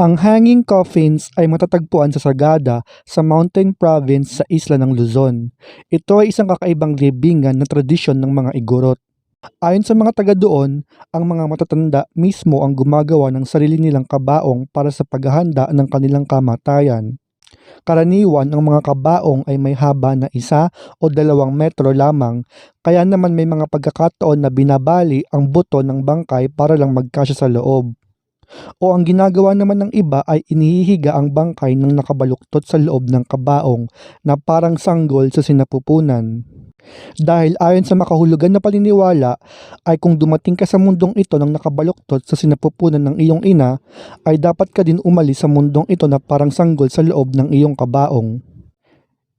Ang hanging coffins ay matatagpuan sa Sagada sa Mountain Province sa isla ng Luzon. Ito ay isang kakaibang libingan na tradisyon ng mga Igorot. Ayon sa mga taga doon, ang mga matatanda mismo ang gumagawa ng sarili nilang kabaong para sa paghahanda ng kanilang kamatayan. Karaniwan ang mga kabaong ay may haba na isa o dalawang metro lamang, kaya naman may mga pagkakataon na binabali ang buto ng bangkay para lang magkasya sa loob. O ang ginagawa naman ng iba ay inihihiga ang bangkay ng nakabaluktot sa loob ng kabaong na parang sanggol sa sinapupunan. Dahil ayon sa makahulugan na paniniwala ay kung dumating ka sa mundong ito ng nakabaluktot sa sinapupunan ng iyong ina ay dapat ka din umalis sa mundong ito na parang sanggol sa loob ng iyong kabaong.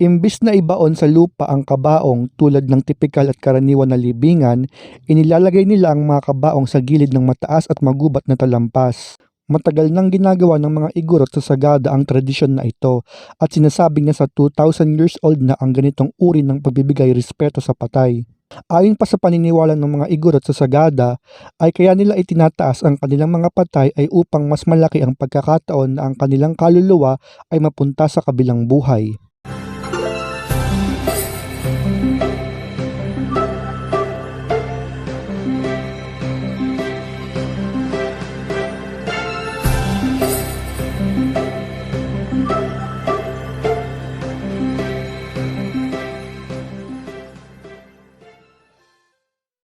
Imbis na ibaon sa lupa ang kabaong tulad ng tipikal at karaniwan na libingan, inilalagay nila ang mga kabaong sa gilid ng mataas at magubat na talampas. Matagal nang ginagawa ng mga igurot sa Sagada ang tradisyon na ito at sinasabing na sa 2,000 years old na ang ganitong uri ng pagbibigay respeto sa patay. Ayon pa sa paniniwala ng mga igurot sa Sagada, ay kaya nila itinataas ang kanilang mga patay ay upang mas malaki ang pagkakataon na ang kanilang kaluluwa ay mapunta sa kabilang buhay.